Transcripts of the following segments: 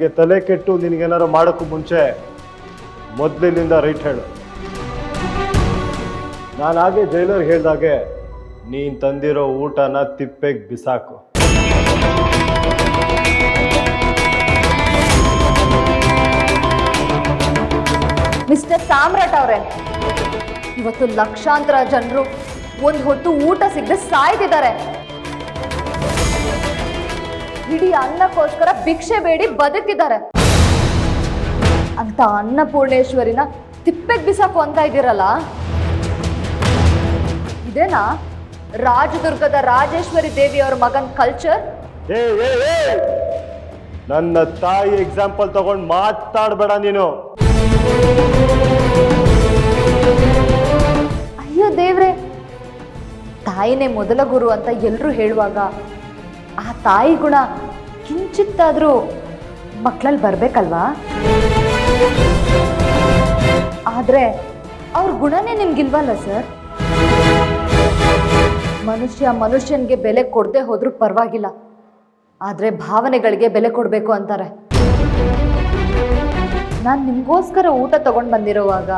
ನನಗೆ ತಲೆ ಕೆಟ್ಟು ನಿನಗೇನಾರು ಮಾಡೋಕ್ಕೂ ಮುಂಚೆ ಮೊದಲಿನಿಂದ ರೈಟ್ ಹೇಳು. ನಾನಾಗೆ ಜೈಲರ್ ಹೇಳ್ದಾಗೆ ನೀನು ತಂದಿರೋ ಊಟನ ತಿಪ್ಪೆಗೆ ಬಿಸಾಕು. ಮಿಸ್ಟರ್ ಸಾಮ್ರಾಟ್ ಅವರೇ, ಇವತ್ತು ಲಕ್ಷಾಂತರ ಜನರು ಒಂದು ಹೊತ್ತು ಊಟ ಸಿಗದೆ ಸಾಯ್ತಿದ್ದಾರೆ. ಇಡೀ ಅನ್ನಕ್ಕೋಸ್ಕರ ಭಿಕ್ಷೆ ಬೇಡಿ ಬದುಕಿದ್ದಾರೆ. ಅಂತ ಅನ್ನಪೂರ್ಣೇಶ್ವರಿನ ತಿಪ್ಪೆಗೆ ಬಿಸಾಕು ಅಂತ ಇದ್ದೀರಲ್ಲ? ಇದೇನಾ? ರಾಜದುರ್ಗದ ರಾಜೇಶ್ವರಿ ದೇವಿ ಅವ್ರ ಮಗನ್ ಕಲ್ಚರ್ ನನ್ನ ತಾಯಿ ಎಕ್ಸಾಂಪಲ್ ತಗೊಂಡು ಮಾತಾಡಬೇಡ ನೀನು. ಅಯ್ಯೋ ದೇವ್ರೆ ತಾಯಿನೇ ಮೊದಲ ಗುರು ಅಂತ ಎಲ್ಲರೂ ಹೇಳುವಾಗ ಆ ತಾಯಿ ಗುಣ ಕಿಂಚಿತ್ತಾದರೂ ಮಕ್ಕಳಲ್ಲಿ ಬರಬೇಕಲ್ವಾ? ಆದರೆ ಅವ್ರ ಗುಣನೇ ನಿಮ್ಗಿಲ್ವಲ್ಲ ಸರ್? ಮನುಷ್ಯ ಮನುಷ್ಯನಿಗೆ ಬೆಲೆ ಕೊಡದೆ ಹೋದ್ರೂ ಪರವಾಗಿಲ್ಲ. ಆದರೆ ಭಾವನೆಗಳಿಗೆ ಬೆಲೆ ಕೊಡಬೇಕು ಅಂತಾರೆ. ನಾನು ನಿಮಗೋಸ್ಕರ ಊಟ ತಗೊಂಡು ಬಂದಿರುವಾಗ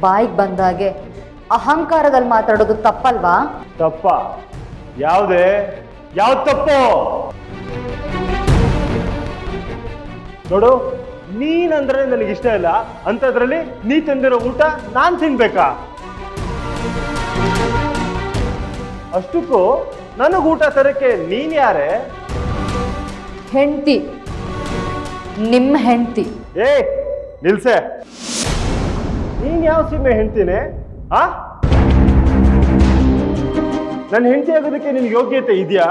ಬಾಯಿಗೆ ಬಂದಾಗೆ ಅಹಂಕಾರದಲ್ಲಿ ಮಾತಾಡೋದು ತಪ್ಪಲ್ವಾ? ತಪ್ಪ. ಯಾವುದೇ ಯಾವ ತಪ್ಪು? ನೋಡು ನೀನಂದ್ರೆ ನನಗೆ ಇಷ್ಟ ಇಲ್ಲ. ಅಂಥದ್ರಲ್ಲಿ ನೀ ತಂದಿರೋ ಊಟ ನಾನು ತಿನ್ಬೇಕಾ? ಅಷ್ಟಕ್ಕೂ ನನಗೆ ಊಟ ತರಕ್ಕೆ ನೀನ್ ಯಾರೇ? ಹೆಂಡತಿ. ನಿಮ್ಮ ಹೆಂಡತಿ. ಏ ನಿಲ್ಸೆ. ನೀನ್ ಯಾವ ಸಿಮ್ಮೆ ಹೆಂಡ್ತಿನೇ? ಆ? ನನ್ನ ಹೆಂಡತಿ ಆಗೋದಕ್ಕೆ ನಿನ್ಗೆ ಯೋಗ್ಯತೆ ಇದೆಯಾ?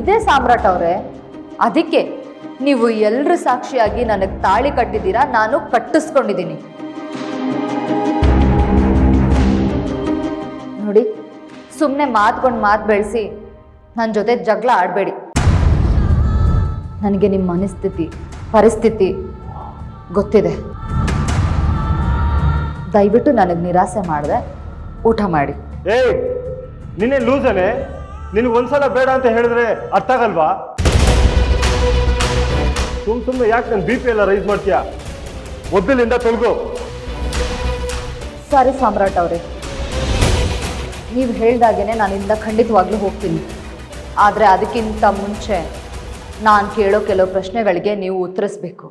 ಇದೇ ಸಾಮ್ರಾಟ್ ಅವರೇ. ಅದಕ್ಕೆ ನೀವು ಎಲ್ಲರೂ ಸಾಕ್ಷಿಯಾಗಿ ನನಗೆ ತಾಳಿ ಕಟ್ಟಿದ್ದೀರಾ? ನಾನು ಕಟ್ಟಿಸ್ಕೊಂಡಿದ್ದೀನಿ. ನೋಡಿ ಸುಮ್ಮನೆ ಮಾತ್ಕೊಂಡು ಮಾತು ಬೆಳೆಸಿ ನನ್ನ ಜೊತೆ ಜಗಳ ಆಡಬೇಡಿ. ನನಗೆ ನಿಮ್ಮ ಮನಸ್ಥಿತಿ ಪರಿಸ್ಥಿತಿ ಗೊತ್ತಿದೆ. ದಯವಿಟ್ಟು ನನಗೆ ನಿರಾಸೆ ಮಾಡಿದೆ ಊಟ ಮಾಡಿ. ಏ ನಿನ್ನೆ ಲೂಸನೆ, ನಿನಗೆ ಒಂದ್ಸಲ ಬೇಡ ಅಂತ ಹೇಳಿದ್ರೆ ಅರ್ಥ ಆಗಲ್ವಾ? ಸುಮ್ ಸುಮ್ಮನೆ ಯಾಕೆ ನನ್ನ ಬಿ ಪಿ ಎಲ್ಲ ರೈಸ್ ಮಾಡ್ತೀಯಾ? ಮೊದಲಿಂದ ತೊಲಗು ಸಾರಿ ಸಾಮ್ರಾಟ್ ಅವರೇ. ನೀವು ಹೇಳ್ದಾಗೇನೆ ನಾನು ಇಲ್ಲಿಂದ ಖಂಡಿತವಾಗ್ಲೂ ಹೋಗ್ತೀನಿ. ಆದರೆ ಅದಕ್ಕಿಂತ ಮುಂಚೆ ನಾನು ಕೇಳೋ ಕೆಲವು ಪ್ರಶ್ನೆಗಳಿಗೆ ನೀವು ಉತ್ತರಿಸ್ಬೇಕು.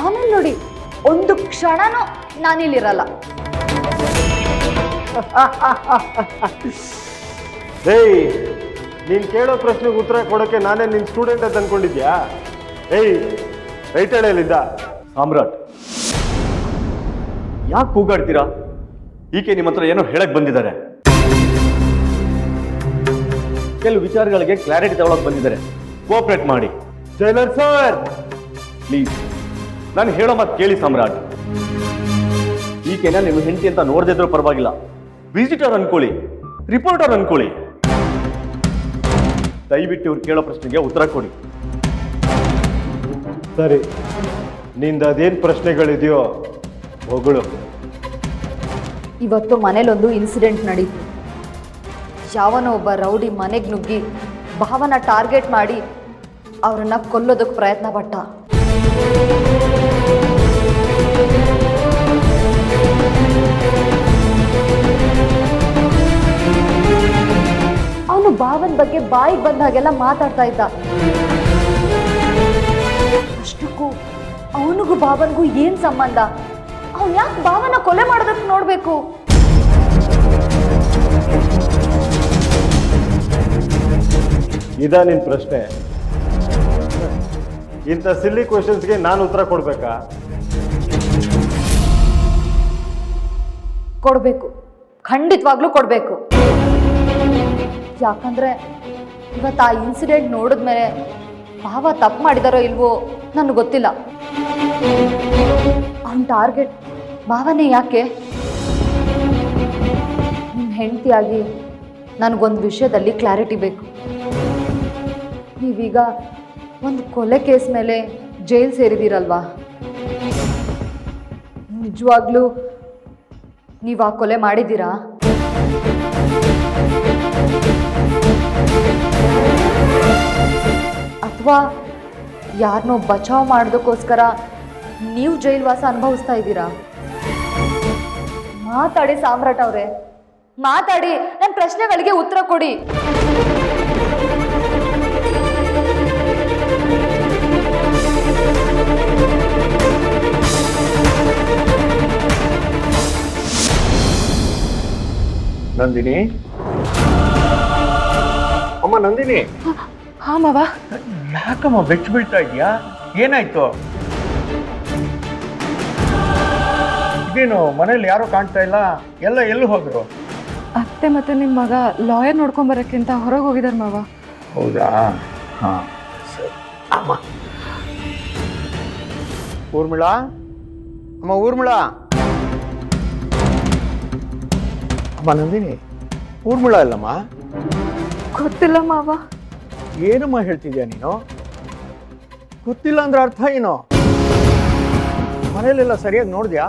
ಆಮೇಲೆ ನೋಡಿ, ಒಂದು ಕ್ಷಣನೂ ನಾನಿಲ್ಲಿರಲ್ಲ. ಏಯ್ ನೀನು ಕೇಳೋ ಪ್ರಶ್ನೆಗೆ ಉತ್ತರ ಕೊಡೋಕ್ಕೆ ನಾನೇ ನಿನ್ನ ಸ್ಟೂಡೆಂಟ್ ಅಂತ ಅನ್ಕೊಂಡಿದ್ಯಾ? ಏಯ್ ರೈಟ್ ಹೇಳಲಿದ್ದ ಸಾಮ್ರಾಟ್ ಯಾಕೆ ಕೂಗಾಡ್ತೀರಾ? ಈಕೆ ನಿಮ್ಮ ಹತ್ರ ಏನೋ ಹೇಳಕ್ ಬಂದಿದ್ದಾರೆ. ಕೆಲವು ವಿಚಾರಗಳಿಗೆ ಕ್ಲಾರಿಟಿ ತಗೊಳಕ್ ಬಂದಿದ್ದಾರೆ. ಕೋಆಪರೇಟ್ ಮಾಡಿ. ಜೈಲರ್ ಸರ್ ಪ್ಲೀಸ್ ನಾನು ಹೇಳೋ ಮಾತು ಕೇಳಿ ಸಾಮ್ರಾಟ್. ಈಕೆನ ನಿಮ್ಮ ಹೆಂಡತಿ ಅಂತ ನೋಡದಿದ್ರು ಪರವಾಗಿಲ್ಲ. ವಿಸಿಟರ್ ಅನ್ಕೊಳ್ಳಿ ರಿಪೋರ್ಟರ್ ಅನ್ಕೊಳ್ಳಿ. ದಯವಿಟ್ಟು ಇವ್ರು ಕೇಳೋ ಪ್ರಶ್ನೆಗೆ ಉತ್ತರ ಕೊಡಿ. ಸರಿ ನಿಂದ ಅದೇನು ಪ್ರಶ್ನೆಗಳಿದೆಯೋ ಹೊಗಳು. ಇವತ್ತು ಮನೇಲೊಂದು ಇನ್ಸಿಡೆಂಟ್ ನಡೀತು. ಯಾವನೋ ಒಬ್ಬ ರೌಡಿ ಮನೆಗೆ ನುಗ್ಗಿ ಭಾವನ ಟಾರ್ಗೆಟ್ ಮಾಡಿ ಅವರನ್ನ ಕೊಲ್ಲೋದಕ್ಕೆ ಪ್ರಯತ್ನ ಪಟ್ಟ ಅವನು ಭಾವನ ಬಗ್ಗೆ ಬಾಯಿಗೆ ಬಂದ ಹಾಗೆಲ್ಲ ಮಾತಾಡ್ತಾ ಇದ್ದ. ಅಷ್ಟಕ್ಕೂ ಅವನಿಗೂ ಭಾವನ್ಗೂ ಏನ್ ಸಂಬಂಧ? ಅವ್ನು ಯಾಕೆ ಭಾವನ ಕೊಲೆ ಮಾಡೋದಕ್ಕೆ ನೋಡ್ಬೇಕು? ಇದಾ ನಿನ್ ಪ್ರಶ್ನೆ. ಇಂಥ ಸಿಲ್ಲಿ ಕ್ವಶನ್ಸ್ಗೆ ನಾನು ಉತ್ತರ ಕೊಡ್ಬೇಕಾ? ಕೊಡಬೇಕು. ಖಂಡಿತವಾಗ್ಲೂ ಕೊಡಬೇಕು. ಯಾಕಂದ್ರೆ ಇವತ್ತು ಆ ಇನ್ಸಿಡೆಂಟ್ ನೋಡಿದ್ಮೇಲೆ ಭಾವ ತಪ್ಪು ಮಾಡಿದಾರೋ ಇಲ್ವೋ ನನಗೆ ಗೊತ್ತಿಲ್ಲ. ಅವನ ಟಾರ್ಗೆಟ್ ಭಾವನೆ ಯಾಕೆ? ನಿಮ್ಮ ಹೆಂಡತಿಯಾಗಿ ನನಗೊಂದು ವಿಷಯದಲ್ಲಿ ಕ್ಲಾರಿಟಿ ಬೇಕು. ನೀವೀಗ ಒಂದು ಕೊಲೆ ಕೇಸ್ ಮೇಲೆ ಜೈಲ್ ಸೇರಿದ್ದೀರಲ್ವಾ ನಿಜವಾಗ್ಲೂ ನೀವು ಆ ಕೊಲೆ ಮಾಡಿದ್ದೀರಾ? ಅಥವಾ ಯಾರನ್ನೋ ಬಚಾವ್ ಮಾಡೋದಕ್ಕೋಸ್ಕರ ನೀವು ಜೈಲ್ವಾಸ ಅನುಭವಿಸ್ತಾ ಇದ್ದೀರಾ? ಮಾತಾಡಿ ಸಾಮ್ರಾಟ್ ಅವರೇ. ಮಾತಾಡಿ ನನ್ನ ಪ್ರಶ್ನೆಗಳಿಗೆ ಉತ್ತರ ಕೊಡಿ. ನಂದಿನಿ? ಅಮ್ಮ ನಂದಿನಿ? ಹಾ ಮಾವ. ಯಾಕಮ್ಮ ಬೆಚ್ಚ ಬೀಳ್ತಾ ಇದೆಯಾ ಏನಾಯ್ತು? ಇದೇನು ಮನೇಲಿ ಯಾರು ಕಾಣ್ತಾ ಇಲ್ಲ? ಎಲ್ಲ ಎಲ್ಲಿ ಹೋದ್ರು? ಅತ್ತೆ ಮತ್ತೆ ನಿಮ್ಮ ಮಗ ಲಾಯರ್ ನೋಡ್ಕೊಂಡ್ ಬರಕ್ಕಿಂತ ಹೊರಗೆ ಹೋಗಿದಾರೆ ಮಾವ. ಹೌದಾ? ಹಾ ಸರಿ. ಅಮ್ಮ. ಊರ್ಮಿಳಾ? ಅಮ್ಮ ಊರ್ಮಿಳಾ? ಅಮ್ಮ ನಂದಿನಿ ಊರ್ಮಿಳಾ ಇಲ್ಲಮ್ಮ ಗೊತ್ತಿಲ್ಲ ಮಾವ. ಏನಮ್ಮ ಹೇಳ್ತಿದ್ಯಾ ನೀನು? ಗೊತ್ತಿಲ್ಲ ಅಂದ್ರೆ ಅರ್ಥ ಏನು? ಮನೇಲೆಲ್ಲ ಸರಿಯಾಗಿ ನೋಡಿದ್ಯಾ?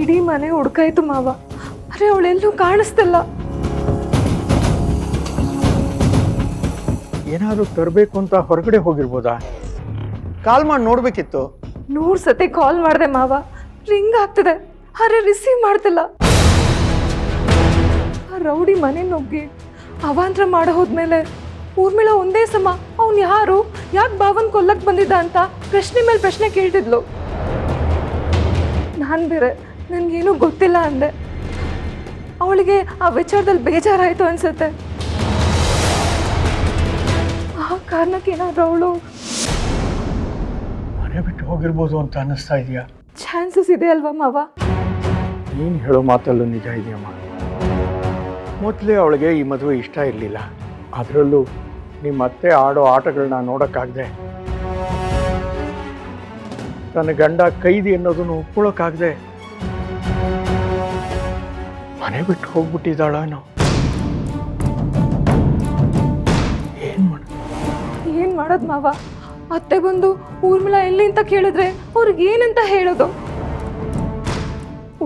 ಇಡೀ ಮನೆ ಹುಡ್ಕಾಯ್ತು ಮಾವ. ಅರೆ ಅವಳೆಲ್ಲೂ ಕಾಣಿಸ್ತಿಲ್ಲ. ಏನಾದರೂ ತರಬೇಕು ಅಂತ ಹೊರಗಡೆ ಹೋಗಿರ್ಬೋದಾ? ಕಾಲ್ ಮಾಡಿ ನೋಡ್ಬೇಕಿತ್ತು. ನೂರ್ ಸತಿ ಕಾಲ್ ಮಾಡಿದೆ ಮಾವ. ರಿಂಗ್ ಆಗ್ತದೆ. ಅರೆ ರಿಸೀವ್ ಮಾಡ್ತಿಲ್ಲ. ಆ ರೌಡಿ ಮನೆ ನುಗ್ಗಿ ಅವಾಂತರ ಮಾಡೋ ಹೋದ್ಮೇಲೆ ಊರ್ಮಿಳ ಒಂದೇ ಸಮ. ಅವ್ನು ಯಾರು? ಯಾಕೆ ಬಾವನ್ ಕೊಲ್ಲಕ್ ಬಂದಿದ್ದ ಅಂತ ಪ್ರಶ್ನೆ ಮೇಲೆ ಪ್ರಶ್ನೆ ಕೇಳ್ತಿದ್ಲು. ನಾನು ಬೇರೆ ನನಗೇನು ಗೊತ್ತಿಲ್ಲ ಅಂದೆ. ಅವಳಿಗೆ ಆ ವಿಚಾರದಲ್ಲಿ ಬೇಜಾರಾಯ್ತು ಅನ್ಸುತ್ತೆ. ಆ ಕಾರಣಕ್ಕೆ ಏನಾದ್ರು ಅವಳು ಮನೆ ಬಿಟ್ಟು ಹೋಗಿರ್ಬೋದು ಅಂತ ಅನ್ನಿಸ್ತಾ ಇದೆಯಾ? ಚಾನ್ಸಸ್ ಇದೆ ಅಲ್ವಾ ಮಾವ? ನೀನು ಹೇಳೋ ಮಾತಲ್ಲೂ ನಿಜ ಇದೆಯಮ್ಮ ಮೊದಲೇ ಅವಳಿಗೆ ಈ ಮದುವೆ ಇಷ್ಟ ಇರಲಿಲ್ಲ. ಅದರಲ್ಲೂ ನಿಮ್ಮ ಅತ್ತೆ ಆಡೋ ಆಟಗಳನ್ನ ನೋಡೋಕ್ಕಾಗದೆ. ತನ್ನ ಗಂಡ ಕೈದಿ ಅನ್ನೋದನ್ನು ಒಪ್ಕೊಳ್ಳೋಕ್ಕಾಗದೆ ಮನೆ ಬಿಟ್ಟು ಹೋಗ್ಬಿಟ್ಟಿದ್ದಾಳೇನೋ ಏನು ಮಾಡ ಏನ್ ಮಾಡೋದ್ ಮಾವ? ಅತ್ತೆ ಬಂದು ಊರ್ಮಿಳ ಎಲ್ಲಿ ಅಂತ ಕೇಳಿದ್ರೆ ಅವ್ರಿಗೆ ಏನಂತ ಹೇಳೋದು?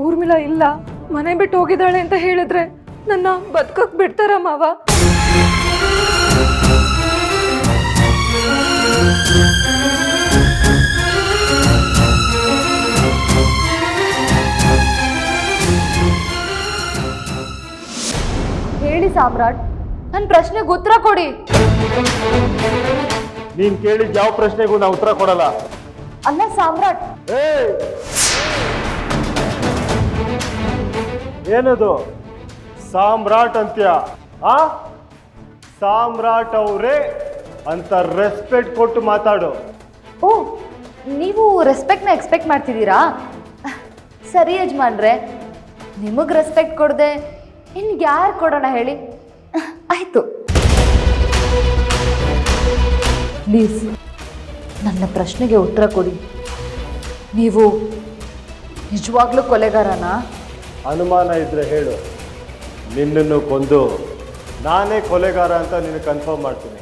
ಊರ್ಮಿಳ ಇಲ್ಲ, ಮನೆ ಬಿಟ್ಟು ಹೋಗಿದ್ದಾಳೆ ಅಂತ ಹೇಳಿದ್ರೆ ನನ್ನ ಬದುಕಕ್ಕೆ ಬಿಡ್ತಾರ ಮಾವ? ಹೇಳಿ ಸಾಮ್ರಾಟ್ ನನ್ನ ಪ್ರಶ್ನೆಗೆ ಉತ್ತರ ಕೊಡಿ. ನೀನ್ ಕೇಳಿದ ಯಾವ ಪ್ರಶ್ನೆಗೂ ನಾ ಉತ್ತರ ಕೊಡಲ್ಲ. ಅಲ್ಲ ಸಾಮ್ರಾಟ್! ಏನದು? ಸಾಮ್ರಾಟ್ ಅಂತ್ಯ. ಆ? ಸಾಮ್ರಾಟ್ ಅವರೇ ಅಂತ ರೆಸ್ಪೆಕ್ಟ್ ಕೊಟ್ಟು ಮಾತಾಡು. ಓ ನೀವು ರೆಸ್ಪೆಕ್ಟ್ನ ಎಕ್ಸ್ಪೆಕ್ಟ್ ಮಾಡ್ತಿದ್ದೀರಾ? ಸರಿ ಯಜಮಾನ್ರೆ ನಿಮಗೆ ರೆಸ್ಪೆಕ್ಟ್ ಕೊಡದೆ ಇನ್ಗೆ ಯಾರು ಕೊಡೋಣ ಹೇಳಿ? ಆಯಿತು. ಪ್ಲೀಸ್ ನನ್ನ ಪ್ರಶ್ನೆಗೆ ಉತ್ತರ ಕೊಡಿ. ನೀವು ನಿಜವಾಗ್ಲೂ ಕೊಲೆಗಾರನಾ? ಅನುಮಾನ ಇದ್ರೆ ಹೇಳು. ನಿನ್ನನ್ನು ಕೊಂದು ನಾನೇ ಕೊಲೆಗಾರ ಅಂತ ನಿನಗೆ ಕನ್ಫರ್ಮ್ ಮಾಡ್ತೀನಿ.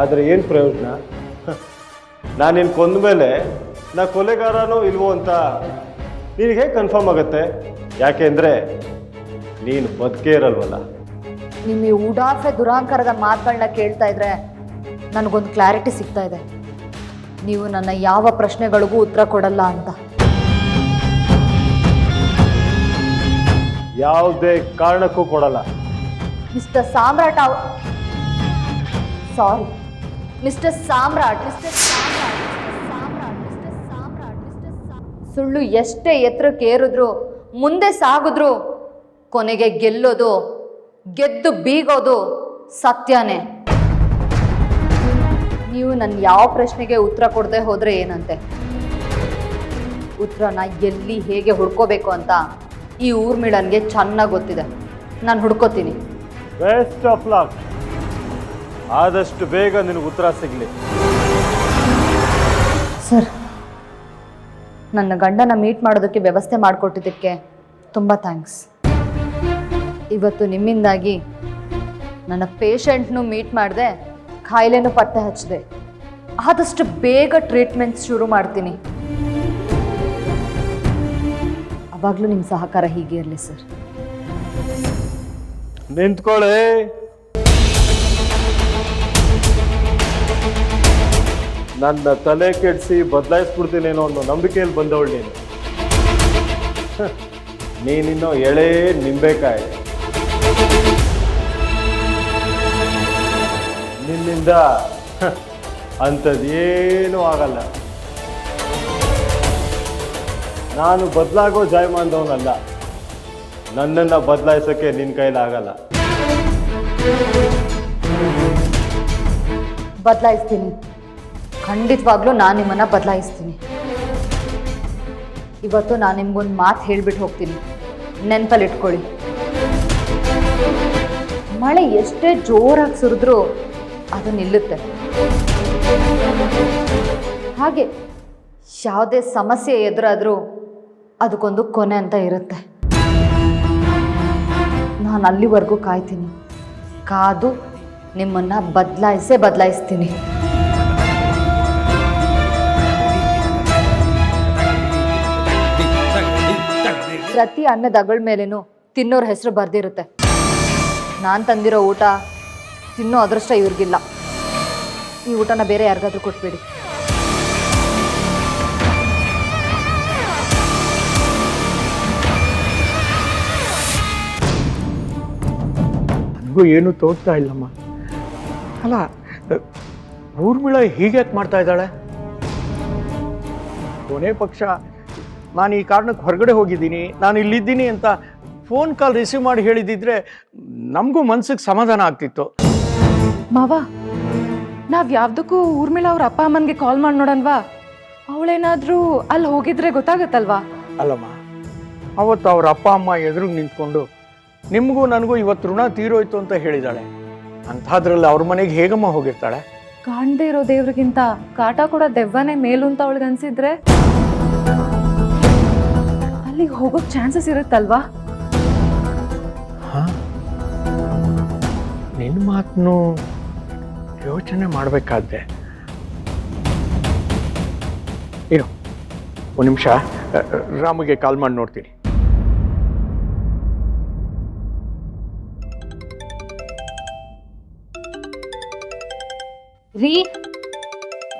ಆದರೆ ಏನು ಪ್ರಯೋಜನ? ನಾನು ನಿನ್ನ ಕೊಂದ ಮೇಲೆ ನಾ ಕೊಲೆಗಾರನೋ ಇಲ್ವೋ ಅಂತ ನಿನಗೆ ಹೇಗೆ ಕನ್ಫರ್ಮ್ ಆಗುತ್ತೆ? ಯಾಕೆಂದರೆ ನೀನು ಬದುಕೇ ಇರಲ್ವಲ್ಲ. ನಿಮ್ಮ ಈ ಉಡಾಫೆ ದುರಾಂಕಾರದ ಮಾತುಗಳನ್ನ ಕೇಳ್ತಾ ಇದ್ರೆ ನನಗೊಂದು ಕ್ಲಾರಿಟಿ ಸಿಗ್ತಾ ಇದೆ. ನೀವು ನನ್ನ ಯಾವ ಪ್ರಶ್ನೆಗಳಿಗೂ ಉತ್ತರ ಕೊಡಲ್ಲ ಅಂತ. ಯಾವುದೇ ಕಾರಣಕ್ಕೂ ಕೊಡಲ್ಲ. ಮಿಸ್ಟರ್ ಸಾಮ್ರಾಟ್ ಅವ ಸಾರಿ ಮಿಸ್ಟರ್ ಸಾಮ್ರಾಟ್ ಮಿಸ್ಟರ್ ಸುಳ್ಳು ಎಷ್ಟೇ ಎತ್ತರಕ್ಕೆ ಏರಿದ್ರು, ಮುಂದೆ ಸಾಗಿದ್ರು, ಕೊನೆಗೆ ಗೆಲ್ಲೋದು, ಗೆದ್ದು ಬೀಗೋದು ಸತ್ಯನೇ. ನೀವು ನನ್ನ ಯಾವ ಪ್ರಶ್ನೆಗೆ ಉತ್ತರ ಕೊಡದೆ ಹೋದರೆ ಏನಂತೆ? ಉತ್ತರನ ಎಲ್ಲಿ ಹೇಗೆ ಹುಡ್ಕೋಬೇಕು ಅಂತ? ಈ ಊರ್ಮಿಳನ್ಗೆ ಚೆನ್ನಾಗಿ ಗೊತ್ತಿದೆ. ನಾನು ಹುಡ್ಕೋತೀನಿ. ಬೆಸ್ಟ್ ಆಫ್ ಲಾಕ್ ಆದಷ್ಟು ಬೇಗ ನಿನಗೆ ಉತ್ತರ ಸಿಗಲಿ. ಸರ್ ನನ್ನ ಗಂಡನ ಮೀಟ್ ಮಾಡೋದಕ್ಕೆ ವ್ಯವಸ್ಥೆ ಮಾಡಿಕೊಟ್ಟಿದ್ದಕ್ಕೆ ತುಂಬ ಥ್ಯಾಂಕ್ಸ್. ಇವತ್ತು ನಿಮ್ಮಿಂದಾಗಿ ನನ್ನ ಪೇಷಂಟ್ನು ಮೀಟ್ ಮಾಡಿದೆ ಕಾಯಿಲೆನೂ ಪತ್ತೆ ಹಚ್ಚಿದೆ ಆದಷ್ಟು ಬೇಗ ಟ್ರೀಟ್ಮೆಂಟ್ ಶುರು ಮಾಡ್ತೀನಿ. ಯಾವಾಗಲೂ ನಿಮ್ಮ ಸಹಕಾರ ಹೀಗೆ ಇರಲಿ, ಸರ್. ನಿಂತ್ಕೊಳ್ಳಿ. ನನ್ನ ತಲೆ ಕೆಡಿಸಿ ಬದಲಾಯಿಸ್ಬಿಡ್ತೀನೇನೋ ಅನ್ನೋ ನಂಬಿಕೆಯಲ್ಲಿ ಬಂದವಳು ನೀನು. ನೀನಿನ್ನೋ ಎಳೆ ನಿಂಬೆಕಾಯಿ. ನಿನ್ನಿಂದ ಅಂಥದ್ದೇನೂ ಆಗಲ್ಲ. ನಾನು ಬದಲಾಗೋ ಜಾಯಮಾನದವನಲ್ಲ. ನನ್ನನ್ನು ಬದಲಾಯಿಸೋಕ್ಕೆ ನಿನ್ನ ಆಗಲ್ಲ. ಬದಲಾಯಿಸ್ತೀನಿ. ಖಂಡಿತವಾಗ್ಲೂ ನಾನು ನಿಮ್ಮನ್ನ ಬದಲಾಯಿಸ್ತೀನಿ. ಇವತ್ತು ನಾನು ನಿಮ್ಗೊಂದು ಮಾತು ಹೇಳ್ಬಿಟ್ಟು ಹೋಗ್ತೀನಿ. ನೆನಪಲ್ಲಿ ಇಟ್ಕೊಳ್ಳಿ ಮಳೆ ಎಷ್ಟೇ ಜೋರಾಗಿ ಸುರಿದ್ರೂ ಅದು ನಿಲ್ಲುತ್ತೆ. ಹಾಗೆ, ಯಾವುದೇ ಸಮಸ್ಯೆ ಎದುರಾದರೂ ಅದಕ್ಕೊಂದು ಕೊನೆ ಅಂತ ಇರುತ್ತೆ. ನಾನು ಅಲ್ಲಿವರೆಗೂ ಕಾಯ್ತೀನಿ. ಕಾದು ನಿಮ್ಮನ್ನ ಬದಲಾಯಿಸೇ ಬದಲಾಯಿಸ್ತೀನಿ. ಪ್ರತಿ ಅನ್ನದ ಅಗಳ ಮೇಲೇನು ತಿನ್ನೋರ ಹೆಸರು ಬರ್ದಿರುತ್ತೆ. ನಾನು ತಂದಿರೋ ಊಟ ತಿನ್ನೋ ಅದೃಷ್ಟ ಇವ್ರಿಗಿಲ್ಲ. ಈ ಊಟನ ಬೇರೆ ಯಾರಿಗಾದ್ರೂ ಕೊಟ್ಬೇಡಿ. ನನಗೂ ಏನೂ ತೋರ್ತಾ ಇಲ್ಲಮ್ಮ? ಅಲ್ಲ ಊರ್ಮಿಳ ಹೀಗ್ಯಾಕೆ ಮಾಡ್ತಾ ಇದ್ದಾಳೆ? ಕೊನೆ ಪಕ್ಷ ನಾನು ಈ ಕಾರಣಕ್ಕೆ ಹೊರಗಡೆ ಹೋಗಿದ್ದೀನಿ ನಾನು ಇಲ್ಲಿದ್ದೀನಿ ಅಂತ ಫೋನ್ ಕಾಲ್ ರಿಸೀವ್ ಮಾಡಿ ಹೇಳಿದಿದ್ರೆ ನಮಗೂ ಮನ್ಸಿಗೆ ಸಮಾಧಾನ ಆಗ್ತಿತ್ತು. ಮಾವ ನಾವ್ ಯಾವ್ದಕ್ಕೂ ಊರ್ಮಿಳ ಅವ್ರ ಅಪ್ಪ ಅಮ್ಮನ್ಗೆ ಕಾಲ್ ಮಾಡಿ ನೋಡನ್ವಾ ಅವಳೇನಾದ್ರೂ ಅಲ್ಲಿ ಹೋಗಿದ್ರೆ ಗೊತ್ತಾಗತ್ತಲ್ವಾ? ಅಲ್ಲಮ್ಮ ಅವತ್ತು ಅವ್ರ ಅಪ್ಪ ಅಮ್ಮ ಎದುರು ನಿಂತ್ಕೊಂಡು ನಿಮಗೂ ನನಗೂ ಇವತ್ತು ಋಣ ತೀರೋಯ್ತು ಅಂತ ಹೇಳಿದಾಳೆ. ಅಂಥದ್ರಲ್ಲಿ ಅವ್ರ ಮನೆಗೆ ಹೇಗಮ್ಮ ಹೋಗಿರ್ತಾಳೆ? ಕಾಣದೇ ಇರೋ ದೇವ್ರಿಗಿಂತ ಕಾಟ ಕೊಡೋ ದೆವ್ವನೇ ಮೇಲು ಅಂತ ಅವಳಿಗೆ ಅನ್ಸಿದ್ರೆ ಅಲ್ಲಿಗೆ ಹೋಗೋಕ್ ಚಾನ್ಸಸ್ ಇರುತ್ತಲ್ವಾ? ಹಾಂ? ನಿನ್ನ ಮಾತನ್ನು ಯೋಚನೆ ಮಾಡಬೇಕಾದ್ದೆ ಏನು ಒಂದು ನಿಮಿಷ. ರಾಮಗೆ ಕಾಲ್ ಮಾಡಿ ನೋಡ್ತೀನಿ. ರೀ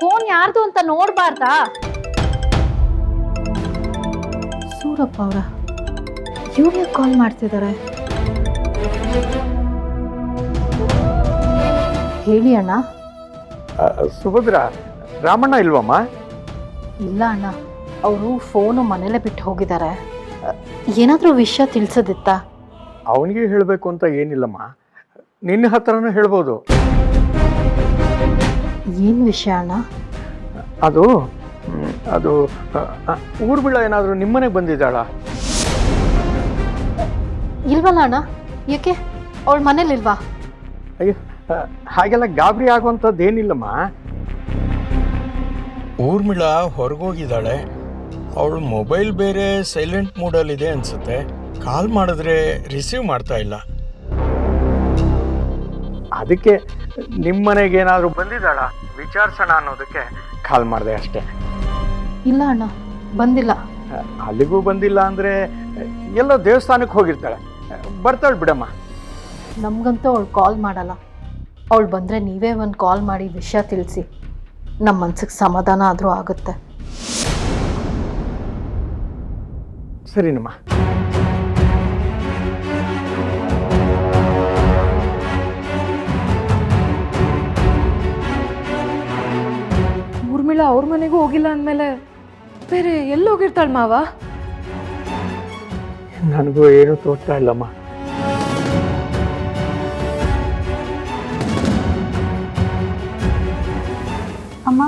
ಫೋನ್ ಯಾರ್ದು ಅಂತ ನೋಡ್ಬಾರ್ದಾ? ಸೂರಪ್ಪ ಅವರ ಇವ್ರಿಗೆ ಕಾಲ್ ಮಾಡ್ತಿದ್ದಾರೆ ಹೇಳಿ ಅಣ್ಣ. ಸುಭದ್ರ ರಾಮಣ್ಣ ಇಲ್ವಮ್ಮ? ಇಲ್ಲ ಅಣ್ಣ ಅವರು ಫೋನು ಮನೇಲೆ ಬಿಟ್ಟು ಹೋಗಿದ್ದಾರೆ. ಏನಾದರೂ ವಿಷಯ ತಿಳಿಸೋದಿತ್ತಾ? ಅವನಿಗೆ ಹೇಳಬೇಕು ಅಂತ ಏನಿಲ್ಲಮ್ಮ. ನಿನ್ನ ಹತ್ರನೂ ಹೇಳ್ಬೋದು. ಏನು ವಿಷಯ ಅಣ್ಣ? ಅದು ಅದು ಊರ್ಬಿಳ ಏನಾದರೂ ನಿಮ್ಮನೆಗೆ ಬಂದಿದ್ದಾಳ? ಇಲ್ವಲ್ಲ ಅಣ್ಣ? ಯಾಕೆ? ಅವಳ ಮನೇಲಿಲ್ವಾ? ಅಯ್ಯೋ ಹಾಗೆಲ್ಲ ಗಾಬರಿ ಆಗುವಂಥದ್ದು ಏನಿಲ್ಲಮ್ಮ ಊರ್ಮಿಳ ಹೊರಗೋಗಿದ್ದಾಳೆ. ಅವಳು ಮೊಬೈಲ್ ಬೇರೆ ಸೈಲೆಂಟ್ ಮೂಡಲ್ಲಿದೆ ಅನ್ಸುತ್ತೆ. ಕಾಲ್ ಮಾಡಿದ್ರೆ ರಿಸೀವ್ ಮಾಡ್ತಾ ಇಲ್ಲ. ಅದಕ್ಕೆ ನಿಮ್ಮ ಮನೆಗೆ ಏನಾದರೂ ಬಂದಿದ್ದಾಳ? ವಿಚಾರಿಸೋಣ ಅನ್ನೋದಕ್ಕೆ ಕಾಲ್ ಮಾಡಿದೆ ಅಷ್ಟೇ. ಇಲ್ಲ ಅಣ್ಣ ಬಂದಿಲ್ಲ. ಅಲ್ಲಿಗೂ ಬಂದಿಲ್ಲ ಅಂದರೆ ಎಲ್ಲೋ ದೇವಸ್ಥಾನಕ್ಕೆ ಹೋಗಿರ್ತಾಳೆ. ಬರ್ತಾಳೆ ಬಿಡಮ್ಮ. ನಮಗಂತೂ ಅವಳು ಕಾಲ್ ಮಾಡಲ್ಲ. ಅವಳು ಬಂದರೆ ನೀವೇ ಒಂದು ಕಾಲ್ ಮಾಡಿ ವಿಷಯ ತಿಳಿಸಿ. ನಮ್ಮ ಮನ್ಸಿಗೆ ಸಮಾಧಾನ ಆದರೂ ಆಗುತ್ತೆ. ಸರಿನಮ್ಮ. ಊರ್ಮಿಳಾ ಅವ್ರ ಮನೆಗೂ ಹೋಗಿಲ್ಲ ಅಂದ್ಮೇಲೆ ಬೇರೆ ಎಲ್ಲಿ ಹೋಗಿರ್ತಾಳ ಮಾವ? ನನಗೂ ಏನು ತೋರ್ತಾ ಇಲ್ಲಮ್ಮ. ಅಮ್ಮ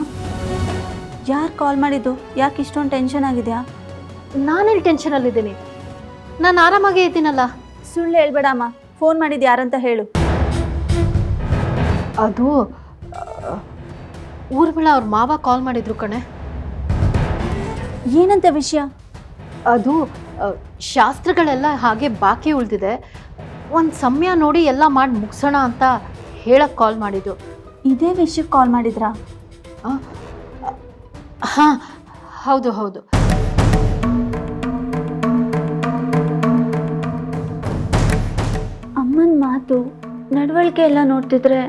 ಯಾರು ಕಾಲ್ ಮಾಡಿದ್ದು? ಯಾಕೆ ಇಷ್ಟೊಂದು ಟೆನ್ಷನ್ ಆಗಿದೆಯಾ? ನಾನೇನು ಟೆನ್ಷನಲ್ಲಿದ್ದೀನಿ ನಾನು ಆರಾಮಾಗೇ ಇದ್ದೀನಲ್ಲ? ಸುಳ್ಳು ಹೇಳ್ಬೇಡ ಅಮ್ಮ. ಫೋನ್ ಮಾಡಿದ್ದು ಯಾರಂತ ಹೇಳು. ಅದು ಊರ್ಮಿಳ ಅವ್ರ ಮಾವ ಕಾಲ್ ಮಾಡಿದ್ರು ಕಣೆ. ಏನಂತ ವಿಷಯ? ಅದು ಆ, ಶಾಸ್ತ್ರಗಳೆಲ್ಲ ಹಾಗೆ ಬಾಕಿ ಉಳಿದಿದೆ. ಒಂದು ಸಮಯ ನೋಡಿ ಎಲ್ಲ ಮಾಡಿ ಮುಗಿಸೋಣ ಅಂತ ಹೇಳಕ್ಕೆ ಕಾಲ್ ಮಾಡಿದ್ದು. ಇದೇ ವಿಷಯಕ್ಕೆ ಕಾಲ್ ಮಾಡಿದ್ರಾ? ಹಾಂ ಹೌದು ಹೌದು. ಅಮ್ಮನ ಮಾತು ನಡವಳಿಕೆ ಎಲ್ಲ ನೋಡ್ತಿದ್ರೆ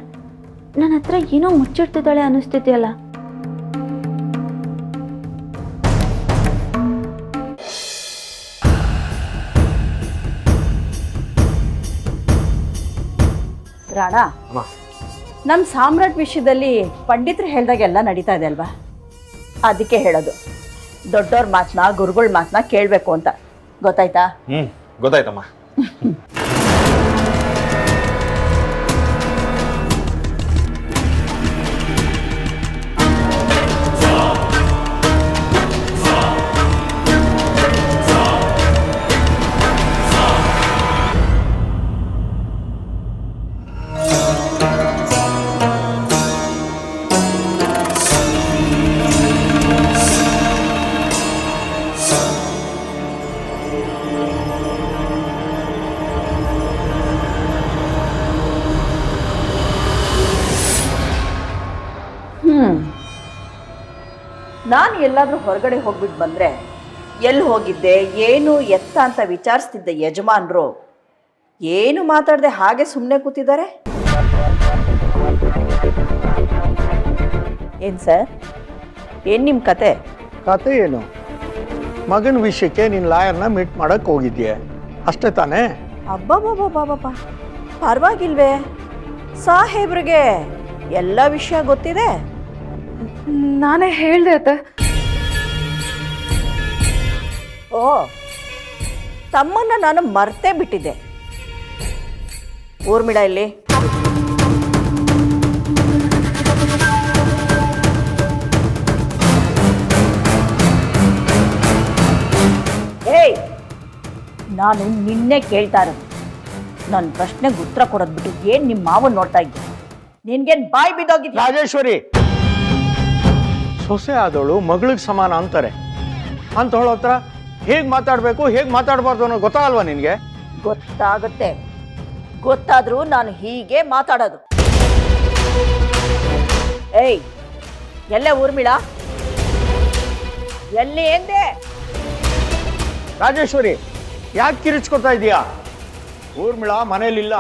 ನನ್ನ ಹತ್ರ ಏನೋ ಮುಚ್ಚಿಡ್ತಿದ್ದಾಳೆ ಅನ್ನಿಸ್ತಿದೆಯಲ್ಲ ರಾಣಾ ಅಮ್ಮ. ನಮ್ಮ ಸಾಮ್ರಾಟ್ ವಿಷಯದಲ್ಲಿ ಪಂಡಿತರು ಹೇಳ್ದಾಗೆಲ್ಲ ನಡೀತಾ ಇದೆ ಅಲ್ವಾ? ಅದಕ್ಕೆ ಹೇಳೋದು. ದೊಡ್ಡವ್ರ ಮಾತನ್ನ ಗುರುಗಳ ಮಾತನ್ನ ಕೇಳಬೇಕು ಅಂತ. ಗೊತ್ತಾಯ್ತಾ? ಹ್ಞೂ ಗೊತ್ತಾಯ್ತಮ್ಮ. ನಾನು ಎಲ್ಲಾದರೂ ಹೊರಗಡೆ ಹೋಗ್ಬಿಟ್ಟು ಬಂದರೆ ಎಲ್ಲಿ ಹೋಗಿದ್ದೆ ಏನು ಎತ್ತ ಅಂತ ವಿಚಾರಿಸ್ತಿದ್ದೆ ಯಜಮಾನರು ಏನು ಮಾತಾಡದೆ ಹಾಗೆ ಸುಮ್ಮನೆ ಕೂತಿದ್ದಾರೆ? ಏನು ಸರ್? ಏನು ನಿಮ್ಮ ಕತೆ? ಕತೆ ಏನು? ಮಗನ ವಿಷಯಕ್ಕೆ ನಿನ್ನ ಲಾಯರ್ನ ಮೀಟ್ ಮಾಡಕ್ಕೆ ಹೋಗಿದ್ಯೆ. ಅಷ್ಟೇ ತಾನೇ? ಅಬ್ಬಬ್ಬಬ್ಬಬ್ಬಬ್ಬ. ಪರವಾಗಿಲ್ವೇ? ಸಾಹೇಬ್ರಿಗೆ ಎಲ್ಲ ವಿಷಯ ಗೊತ್ತಿದೆ? ನಾನೇ ಹೇಳ್ದೆ ಅತ್ತ. ಓ ತಮ್ಮನ್ನ ನಾನು ಮರ್ತೇ ಬಿಟ್ಟಿದ್ದೆ. ಊರ್ಮಿಳ ಇಲ್ಲಿ. ಏಯ್ ನಾನು ನಿನ್ನೆ ಕೇಳ್ತಾ ಇರೋದು. ನನ್ನ ಪ್ರಶ್ನೆಗೆ ಉತ್ತರ ಕೊಡೋದು ಬಿಟ್ಟು ಏನ್ ನಿಮ್ಮ ಮಾವನ್ ನೋಡ್ತಾ ಇದ್ದೆ ನಿನ್ಗೇನ್ ಬಾಯ್ ಬಿದ್ದೋಗಿದ್ದೆ ರಾಜೇಶ್ವರಿ ಸೊಸೆ ಆದವಳು ಮಗಳಿಗೆ ಸಮಾನ ಅಂತಾರೆ. ಅಂತ ಹೇಳೋ ಹತ್ರ ಹೇಗೆ ಮಾತಾಡಬೇಕು ಹೇಗೆ ಮಾತಾಡಬಾರ್ದು ಅನ್ನೋ ಗೊತ್ತಾಗಲ್ವಾ ನಿನಗೆ? ಗೊತ್ತಾಗುತ್ತೆ. ಗೊತ್ತಾದ್ರೂ ನಾನು ಹೀಗೆ ಮಾತಾಡೋದು. ಏಯ್ ಎಲ್ಲೇ ಊರ್ಮಿಳ? ಎಲ್ಲಿ ಎಂದೆ? ರಾಜೇಶ್ವರಿ ಯಾಕೆ ಕಿರಿಚ್ಕೊತಾ ಇದೀಯಾ? ಊರ್ಮಿಳ ಮನೇಲಿಲ್ಲ.